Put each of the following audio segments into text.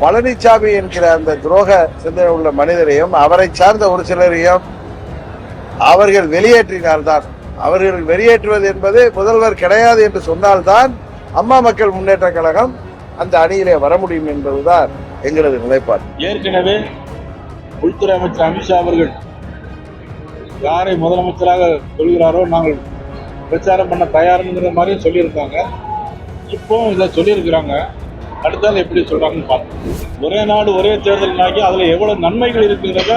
பழனிசாமி என்கிற அந்த துரோக சிந்தனை உள்ள மனிதரையும் அவரை சார்ந்த ஒரு சிலரையும் அவர்கள் வெளியேற்றினால்தான். அவர்கள் வெளியேற்றுவது என்பது முதல்வர் கிடையாது என்று சொன்னால்தான் அம்மா மக்கள் முன்னேற்ற கழகம் அந்த அணியிலே வர முடியும் என்பதுதான் எங்களது நிலைப்பாடு. ஏற்கனவே உள்துறை அமைச்சர் அமித்ஷா அவர்கள் யாரை முதலமைச்சராக சொல்கிறாரோ நாங்கள் பிரச்சாரம் பண்ண தயாருங்கிற மாதிரியும் சொல்லியிருக்காங்க. இப்போ இதை சொல்லியிருக்கிறாங்க. அடுத்தால எப்படி சொல்றாங்கன்னு பார்ப்போம். ஒரே நாடு ஒரே தேர்தல் ஆகி அதுல எவ்வளவு நன்மைகள் இருக்குங்கிறத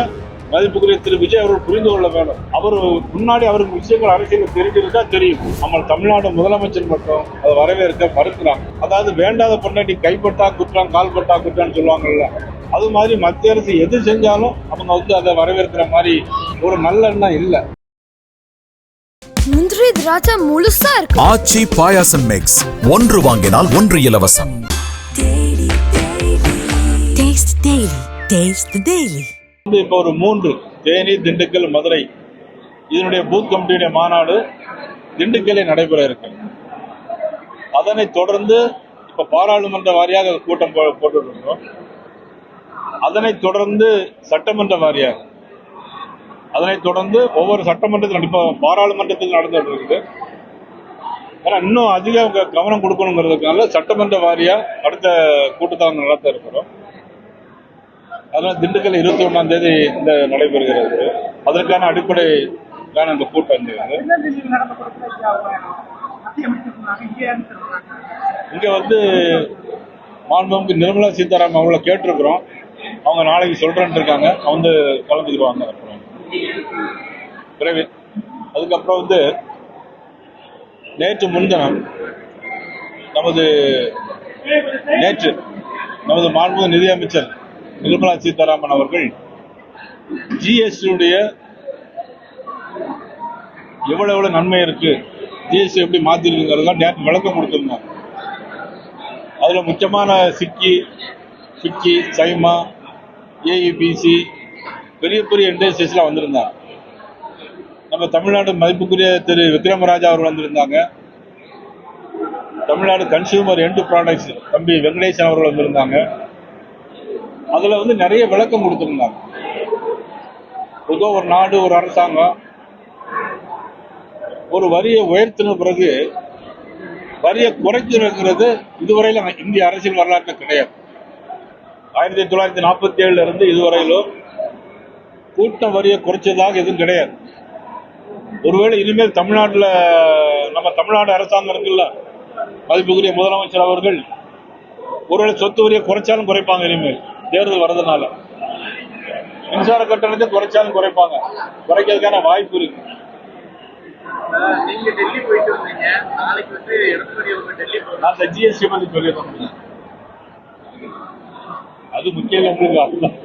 மதிப்புக்குரிய திரு. விஜய் அவர்கள் புரிந்து கொள்ள வேண்டும். அவர் முன்னாடி அவருக்கு விஷயங்கள் அரசியல் தெரிஞ்சிருந்தா தெரியும். நம்ம தமிழ்நாடு முதலமைச்சர் மட்டும் அதை வரவேற்க மறுக்கிறாங்க. அதாவது வேண்டாத பொண்ணாடி கைப்பட்டா குற்றம் கால்பட்டா குற்றம்னு சொல்லுவாங்கல்ல. அது மாதிரி மத்திய அரசு எது செஞ்சாலும் அவங்க வந்து அதை வரவேற்கிற மாதிரி ஒரு நல்ல எண்ணம் இல்லை. முந்திரி திராட்சை முழுசா இருக்கு. ஆச்சி பாயாசம் மிக்ஸ் ஒன்று வாங்கினால் ஒன்று இலவசம். டேஸ்ட் டெய்லி டேஸ்ட் டெய்லி வந்து இப்போ ஒரு மூன்று தேனி திண்டுக்கல் மதுரை இதனுடைய பூத் கமிட்டியுடைய மாநாடு திண்டுக்கல்லில் நடைபெற இருக்கு. அதனை தொடர்ந்து இப்ப பாராளுமன்ற வாரியாக கூட்டம் போ- போட்டுட்டு இருக்கோம் அதனை தொடர்ந்து சட்டமன்ற வாரியாக. அதனை தொடர்ந்து ஒவ்வொரு சட்டமன்றத்தில் இப்போ பாராளுமன்றத்தில் நடந்துட்டு இருக்குது ஏன்னா இன்னும் அதிக கவனம் கொடுக்கணுங்கிறதுக்காக சட்டமன்ற வாரியாக அடுத்த கூட்டத்தை நடத்த இருக்கிறோம். அதனால திண்டுக்கல் இருபத்தி ஒண்ணாம் தேதி இந்த நடைபெறுகிறது. அதற்கான அடிப்படைக்கான இந்த கூட்டம் இங்க வந்து மாண்புமிகு நிர்மலா சீதாராமன் அவங்கள கேட்டிருக்கிறோம். அவங்க நாளைக்கு சொல்றேன்னு இருக்காங்க. அவங்க வந்து கலந்துக்கிடுவாங்க விரைவில் அதுக்கப்புறம் வந்து நேற்று முன்தினம் நமது நேற்று நமது மாண்புமிகு நிதியமைச்சர் நிர்மலா சீதாராமன் அவர்கள் ஜிஎஸ்டியுடைய எவ்வளவு எவ்வளவு நன்மை இருக்கு? ஜிஎஸ்டி எப்படி மாத்திருக்குங்கிறது நேற்று விளக்கம் கொடுத்துருந்தாங்க அதுல முக்கியமான சிக்கி சிக்கி சைமா ஏஇபிசி பெரிய பெரிய இண்டஸ்ட்ரீஸ்லாம் வந்திருந்தாங்க. நம்ம தமிழ்நாடு மதிப்புக்குரிய திரு விக்ரமராஜா அவர் வந்திருந்தாங்க. தமிழ்நாடு கன்சியூமர் எண்டு ப்ராடக்ட்ஸ் தம்பி வெங்கடேசன் அவர்கள் வந்திருந்தாங்க. அதுல வந்து நிறைய விளக்கம் கொடுத்துருந்தாங்க. பொதுவாக ஒரு நாடு ஒரு அரசாங்கம் ஒரு வரியை உயர்த்தின பிறகு வரியை குறைக்கிறது இதுவரையில இந்திய அரசியல் வரலாற்றில் கிடையாது. ஆயிரத்தி தொள்ளாயிரத்தி நாற்பத்தி ஏழுல இருந்து இதுவரையிலும் கூட்டம் வரியை குறைச்சதாக எதுவும் கிடையாது. ஒருவேளை இனிமேல் தமிழ்நாட்டில் நம்ம தமிழ்நாடு அரசாங்கம் இருக்குல்ல மதிப்புக்குரிய முதலமைச்சர் அவர்கள் ஒருவேளை சொத்து வரியை குறைச்சாலும் குறைப்பாங்க இனிமேல். தேர்தல் வர்றதுனால. மின்சார கட்டணத்தை குறைச்சாலும் குறைப்பாங்க. குறைக்கிறதுக்கான வாய்ப்பு இருக்கு. நீங்க டெல்லி போயிட்டு வந்தீங்க. நாளைக்கு வந்து எடப்பாடி அவங்க டெல்லி போறாங்க நான் அந்த ஜிஎஸ்டி பத்தி சொல்லிடுறேன். அது முக்கியம் அதுதான்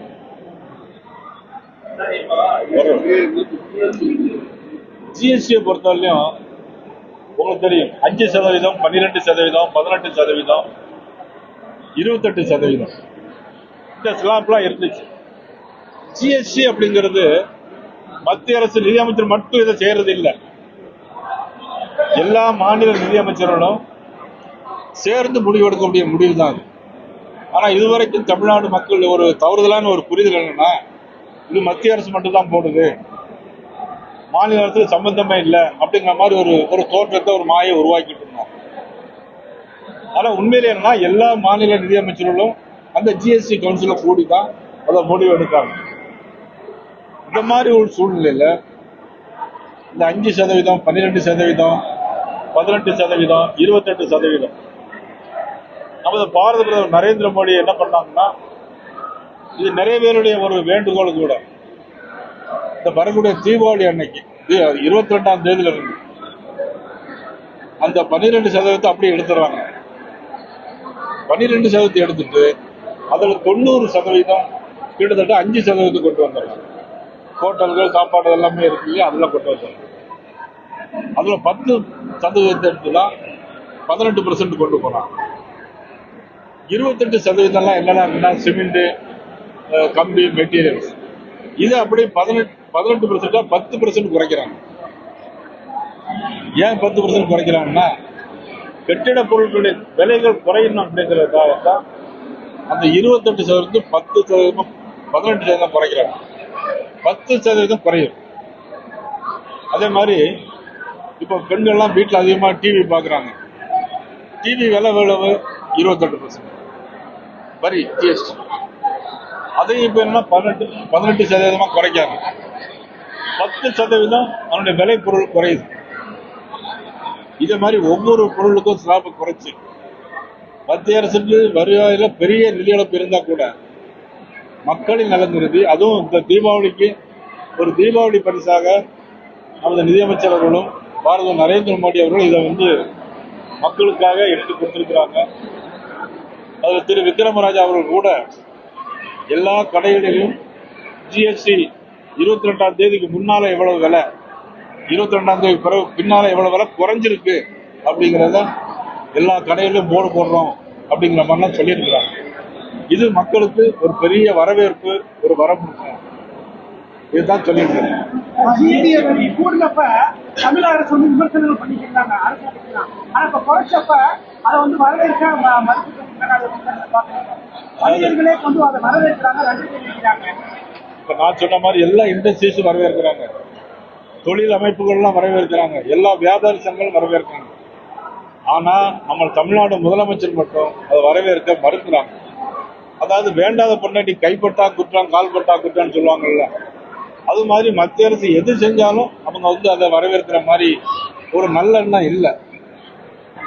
ஜிஎஸ்டியை பொறுத்தவரையிலும் உங்களுக்கு தெரியும். அஞ்சு சதவீதம் பன்னிரெண்டு சதவீதம் பதினெட்டு சதவீதம் இருபத்தெட்டு சதவீதம். டாக்டர் ஸ்லாப்லாம் இருந்துச்சு. ஜிஎஸ்டி அப்படிங்கிறது மத்திய அரசு நிதியமைச்சர் மட்டும் இதை செய்யறது இல்லை. எல்லா மாநில நிதியமைச்சர்களும் சேர்ந்து முடிவெடுக்கக்கூடிய முடிவு தான் அது. ஆனா இதுவரைக்கும் தமிழ்நாடு மக்கள் ஒரு தவறுதலான ஒரு புரிதல் என்னன்னா இது மத்திய அரசு மட்டும் தான் போடுது. மாநில அரசு சம்பந்தமே இல்லை அப்படிங்கிற மாதிரி ஒரு ஒரு தோற்றத்தை ஒரு மாயை உருவாக்கிட்டு இருந்தாங்க. ஆனா உண்மையில என்னன்னா எல்லா மாநில நிதியமைச்சர்களும் அந்த ஜிஎஸ்டி கவுன்சில கூடி தான் அதை முடிவு எடுக்காங்க இந்த மாதிரி ஒரு சூழ்நிலையில் இந்த அஞ்சு சதவீதம் பன்னிரெண்டு சதவீதம் பதினெட்டு சதவீதம் இருபத்தெட்டு சதவீதம். நமது பாரத பிரதமர் நரேந்திர மோடி என்ன பண்ணாங்கன்னா இது நிறைய பேருடைய ஒரு வேண்டுகோள் கூட. இந்த வரக்கூடிய தீபாவளி அன்னைக்கு இருபத்தி ரெண்டாம் தேதியில இருந்து அந்த பன்னிரெண்டு சதவீதத்தை அப்படியே எடுத்துடுறாங்க. பன்னிரெண்டு சதவீதத்தை எடுத்துட்டு அதுல தொண்ணூறு சதவீதம் கிட்டத்தட்ட அஞ்சு சதவீதம் கொண்டு வந்துடுறாங்க. ஹோட்டல்கள் சாப்பாடு எல்லாமே இருக்கு இல்லையா? அதெல்லாம் கொண்டு வந்துடுறாங்க. அதுல பத்து சதவீதத்தை எடுத்துதான் பதினெட்டு பர்சன்ட் கொண்டு போகிறாங்க இருபத்தெட்டு சதவீதம்லாம் என்னென்ன இருக்குன்னா சிமெண்ட்டு கம்பி மெட்டீரியல்ஸ் இது அப்படியே பதினெட்டு பதினெட்டு பர்சன்டா பத்து பர்சன்ட் குறைக்கிறாங்க. ஏன் பத்து பர்சன்ட் குறைக்கிறாங்கன்னா கட்டிட பொருட்களுடைய விலைகள் குறையணும் அப்படிங்கிறதுக்காக தான் அந்த இருபத்தெட்டு சதவீதம் பத்து சதவீதம் பதினெட்டு சதவீதம் குறைக்கிறாங்க. பத்து சதவீதம் குறையும். அதே மாதிரி இப்போ பெண்கள்லாம் வீட்டில் அதிகமாக டிவி பார்க்குறாங்க டிவி விலை எவ்வளவு? இருபத்தெட்டு பர்சன்ட் வரி ஜிஎஸ்டி அதையும் இப்போ என்ன பதினெட்டு பதினெட்டு சதவீதமாக குறைக்காங்க பத்து சதவீதம் அவனுடைய விலை பொருள் குறையுது. இதே மாதிரி ஒவ்வொரு பொருளுக்கும் ஸ்லாபை குறைச்சு. மத்திய அரசுக்கு வருவாயில் பெரிய நிதி இழப்பு இருந்தால் கூட மக்களின் நலன் கருதி அதுவும் இந்த தீபாவளிக்கு ஒரு தீபாவளி பரிசாக நமது நிதியமைச்சர் அவர்களும் பாரத நரேந்திர மோடி அவர்களும் இதை வந்து மக்களுக்காக எடுத்து கொடுத்திருக்கிறாங்க. அதில் திரு விக்ரமராஜா அவர்கள் கூட எல்லா கடைகளிலும் ஜிஎஸ்டி இருபத்தி ரெண்டாம் தேதிக்கு முன்னால எவ்வளவு விலை? இருபத்தி ரெண்டாம் தேதி பிறகு பின்னால எவ்வளவு விலை? குறைஞ்சிருக்கு அப்படிங்கிறத எல்லா கடையிலும் போர்டு போடுறோம் அப்படிங்கிற மாதிரிலாம் சொல்லியிருக்கிறாங்க. இது மக்களுக்கு ஒரு பெரிய வரவேற்பு ஒரு வரப்பிருக்கும் இதுதான் சொல்லியிருக்கிறேன் இந்திய வரி கூடினப்ப தமிழக அரசு வந்து விமர்சனங்கள் பண்ணிட்டு இருந்தாங்க அரசாங்கத்துக்கு ஆனா இப்ப குறைச்சப்ப அதை வந்து வரவேற்க ம- மறுத்துட்டு இருக்காங்க. அதை வந்து நம்ம பார்க்கணும். வணிகர்களே கொண்டு அதை வரவேற்கிறாங்க நன்றி தெரிவிக்கிறாங்க இப்ப நான் சொன்ன மாதிரி எல்லா இண்டஸ்ட்ரீஸும் வரவேற்கிறாங்க. தொழில் அமைப்புகள்லாம் வரவேற்கிறாங்க. எல்லா வியாபாரி சங்கங்களும் வரவேற்கிறாங்க. ஆனா நம்ம தமிழ்நாடு முதலமைச்சர் மட்டும் அதை வரவேற்க மறுக்கிறாங்க. அதாவது வேண்டாத பொண்ணாட்டி கைப்பட்டா குற்றம் கால்பட்டா குற்றம்னு சொல்லுவாங்கல்ல. அது மாதிரி மத்திய அரசு எது செஞ்சாலும் அவங்க வந்து அதை வரவேற்கிற மாதிரி ஒரு நல்ல எண்ணம் இல்லை.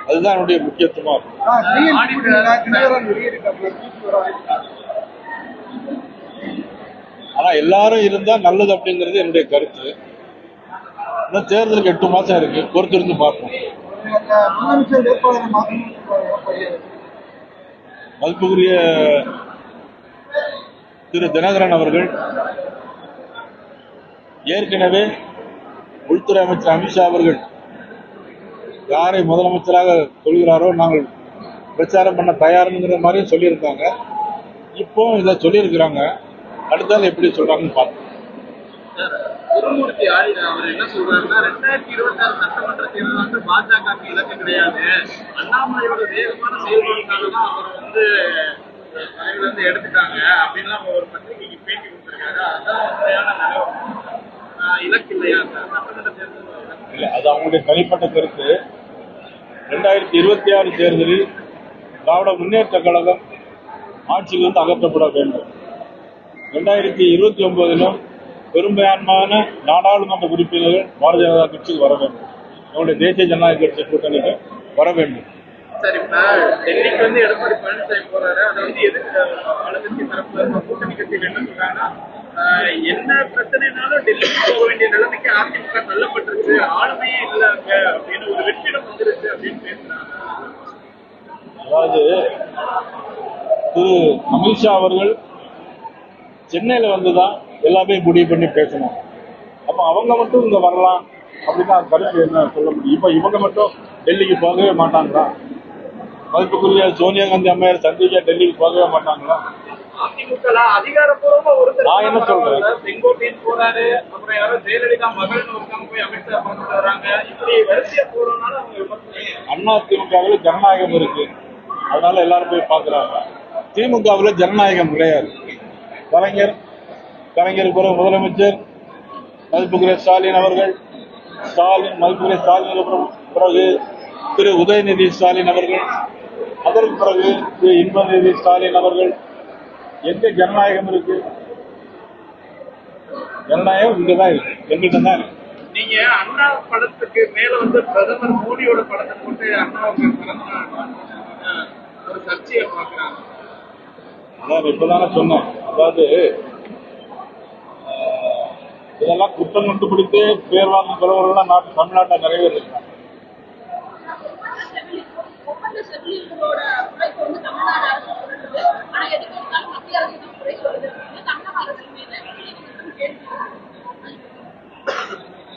அதுதான் என்னுடைய முக்கியத்துவம். ஆனா எல்லாரும் இருந்தா நல்லது அப்படிங்கிறது என்னுடைய கருத்து. இன்னும் தேர்தலுக்கு எட்டு மாசம் இருக்கு. பொறுத்திருந்து பார்ப்போம். மதிப்புக்குரிய திரு தினகரன் அவர்கள் ஏற்கனவே உள்துறை அமைச்சர் அமித்ஷா அவர்கள் யாரை முதலமைச்சராக சொல்கிறாரோ நாங்கள் பிரச்சாரம் பண்ண தயாருங்கிற மாதிரியும் சொல்லியிருக்காங்க. இப்போ இதை சொல்லியிருக்கிறாங்க. அடுத்தால் எப்படி சொல்றாங்கன்னு பார்ப்போம். குருமூர்த்தி ஆதிரன் அவர் என்ன சொல்றாருன்னா ரெண்டாயிரத்தி இருபத்தி ஆறு சட்டமன்ற தேர்தல் வந்து பாஜக இலக்கு கிடையாது. அண்ணாமலையோட வேகமான செயல்பாடுனால தான் அவர் வந்து தலைவர் வந்து எடுத்துட்டாங்க அப்படின்லாம் ஒரு பத்திரிகைக்கு பேட்டி கொடுத்துருக்காரு. அதான் உண்மையான நிலவரம். இலக்கு இல்லையா? சட்டமன்ற தேர்தல் இல்லை அது அவங்களுடைய தனிப்பட்ட கருத்து. ரெண்டாயிரத்தி இருபத்தி ஆறு தேர்தலில் திராவிட முன்னேற்ற கழகம் ஆட்சியிலிருந்து அகற்றப்பட வேண்டும். ரெண்டாயிரத்தி இருபத்தி ஒன்பதிலும் பெரும்பான்மையான நாடாளுமன்ற உறுப்பினர்கள் பாரதிய ஜனதா கட்சிக்கு வர வேண்டும். நம்முடைய தேசிய ஜனநாயக கட்சி கூட்டணிக்கு வர வேண்டும். சார் இப்ப டெல்லிக்கு வந்து எடப்பாடி பழனிசாமி போறாரு. அதை வந்து எதிர்த்து ஆளுங்கட்சி தரப்புல கூட்டணி கட்சிகள் என்ன சொல்றாங்கன்னா என்ன பிரச்சனைனாலும் டெல்லிக்கு போக வேண்டிய நிலைமைக்கு அதிமுக தள்ளப்பட்டுருச்சு ஆளுமையே இல்ல அங்க அப்படின்னு ஒரு வெற்றிடம் வந்துருச்சு அப்படின்னு பேசுறாங்க. அதாவது திரு அமித்ஷா அவர்கள் சென்னையில் வந்து தான் எல்லாமே முடிவு பண்ணி பேசணும். அப்போ அவங்க மட்டும் இங்கே வரலாம் அப்படின்னு கருத்து என்ன சொல்ல முடியும்? இப்போ இவங்க மட்டும் டெல்லிக்கு போகவே மாட்டாங்களா? மதிப்புக்குரிய சோனியா காந்தி அம்மையார் சந்திக்க டெல்லிக்கு போகவே மாட்டாங்களா? நான் என்ன சொல்றேன்? செங்கோட்டையன் போறாரு அப்புறம் யாரோ ஜெயலலிதா மகள்னு ஒருத்தவங்க போய் அமித்ஷா பார்த்துட்டு வராங்க இப்படி வரிசையா போறதுனால அவங்க விமர்சனம் அண்ணா திமுகவில் ஜனநாயகம் இருக்கு. அதனால எல்லாரும் போய் பார்க்குறாங்க. திமுகவில் ஜனநாயகம் கிடையாது. கலைஞர் கலைஞர் பிறகு முதலமைச்சர் மதிப்புக்குரிய ஸ்டாலின் அவர்கள் ஸ்டாலின் மதிப்புக்குரிய ஸ்டாலின் அவர்கள் பிறகு திரு உதயநிதி ஸ்டாலின் அவர்கள் அதற்கு பிறகு திரு இன்பநிதி ஸ்டாலின் அவர்கள். எங்க ஜனநாயகம் இருக்கு? ஜனநாயகம் இங்கதான் இருக்கு. எங்கள்கிட்ட தான் இருக்கு. நீங்க அண்ணா படத்துக்கு மேல வந்து பிரதமர் மோடியோட படத்தை போட்டு அண்ணாவுக்கு ஒரு சர்ச்சையை பாக்குறாங்க அதான் இப்பதானே சொன்னேன் அதாவது இதெல்லாம் குற்றம் கண்டுபிடித்து பேர் வாங்கும் தலைவர்கள்லாம் நாட்டு தமிழ்நாட்டில் நிறைய பேர் இருக்காங்க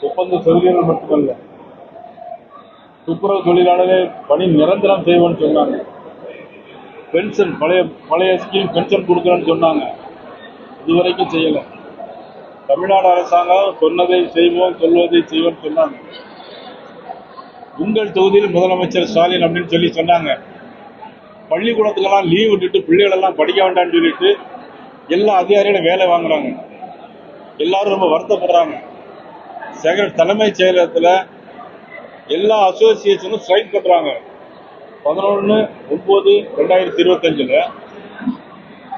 ஒப்பந்த செவிலியர்கள் மட்டுமல்ல துப்புரவு தொழிலாளர்கள் பணி நிரந்தரம் செய்வோம்னு சொன்னாங்க. பென்ஷன் பழைய பழைய ஸ்கீம் பென்ஷன் கொடுக்குறேன்னு சொன்னாங்க. இதுவரைக்கும் செய்யலை. தமிழ்நாடு அரசாங்கம் சொன்னதை செய்வோம் சொல்வதை செய்வோம் சொன்னாங்க. உங்கள் தொகுதியில் முதலமைச்சர் ஸ்டாலின் அப்படின்னு சொல்லி சொன்னாங்க. பள்ளிக்கூடத்துக்கெல்லாம் லீவ் விட்டுட்டு பிள்ளைகளெல்லாம் படிக்க வேண்டாம்னு சொல்லிட்டு எல்லா அதிகாரிகளும் வேலை வாங்குறாங்க. எல்லாரும் ரொம்ப வருத்தப்படுறாங்க. செக தலைமைச் செயலகத்தில் எல்லா அசோசியேஷனும் ஸ்ட்ரைக் பண்ணுறாங்க பதினொன்று ஒம்பது ரெண்டாயிரத்தி இருபத்தஞ்சில்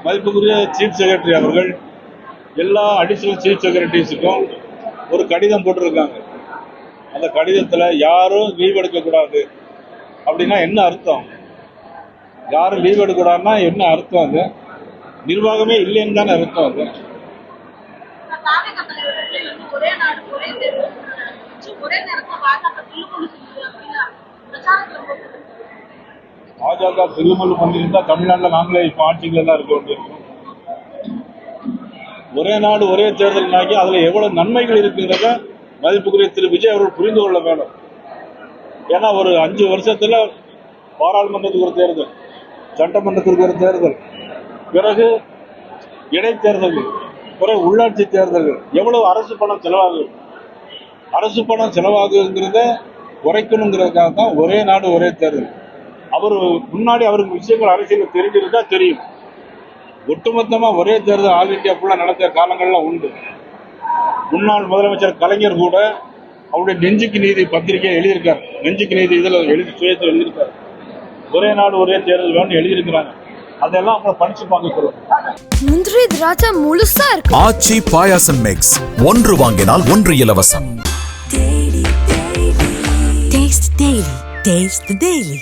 மதிப்புக்குரிய சீஃப் செக்ரட்டரி அவர்கள் எல்லா அடிஷனல் சீஃப் செக்ரட்டரிஸுக்கும் ஒரு கடிதம் போட்டிருக்காங்க. அந்த கடிதத்தில் யாரும் லீவ் எடுக்கக்கூடாது. அப்படின்னா என்ன அர்த்தம்? யாரும் லீவ் எடுக்கக்கூடாதுன்னா என்ன அர்த்தம் அது? நிர்வாகமே இல்லைன்னு தானே அர்த்தம் அது. பாஜக திருமல் பண்ணியிருந்தா தமிழ்நாட்டில் நாங்களே இப்போ ஆட்சிகள் தான் இருக்க வேண்டியிருக்கோம். ஒரே நாடு ஒரே தேர்தல் ஆகி அதுல எவ்வளவு நன்மைகள் இருக்குங்கிறத மதிப்புக்குரிய திரு. விஜய் அவர்கள் புரிந்து கொள்ள வேண்டும். ஏன்னா ஒரு அஞ்சு வருஷத்துல பாராளுமன்றத்துக்கு ஒரு தேர்தல் சட்டமன்றத்திற்கு ஒரு தேர்தல் பிறகு இடைத்தேர்தல்கள் பிறகு உள்ளாட்சி தேர்தல்கள் எவ்வளவு அரசு பணம் செலவாகுது? அரசு பணம் செலவாகுங்கிறத குறைக்கணுங்கிறதுக்காக தான் ஒரே நாடு ஒரே தேர்தல். அவர் முன்னாடி அவருக்கு விஷயங்கள் அரசியல் தெரிஞ்சிருந்தா தெரியும். ஒட்டுமொத்தமா ஒரே தேர்தல் ஆல் இந்தியா ஃபுல்லா நடத்திய காலங்கள்லாம் உண்டு. முன்னாள் முதலமைச்சர் கலைஞர் கூட அவருடைய நெஞ்சுக்கு நீதி பத்திரிகை எழுதியிருக்கார். நெஞ்சுக்கு நீதி இதுல எழுதி சுயத்தில் எழுதியிருக்காரு. ஒரே நாடு ஒரே தேர்தல் வேணும்னு எழுதியிருக்கிறாங்க. அதெல்லாம் அவங்க படிச்சு பார்க்க சொல்லுங்க. முந்திரி திராட்சை முழுசா இருக்கு. ஆச்சி பாயாசம் மிக்ஸ் ஒன்று வாங்கினால் ஒன்று இலவசம். Taste the Daily. Taste the Daily.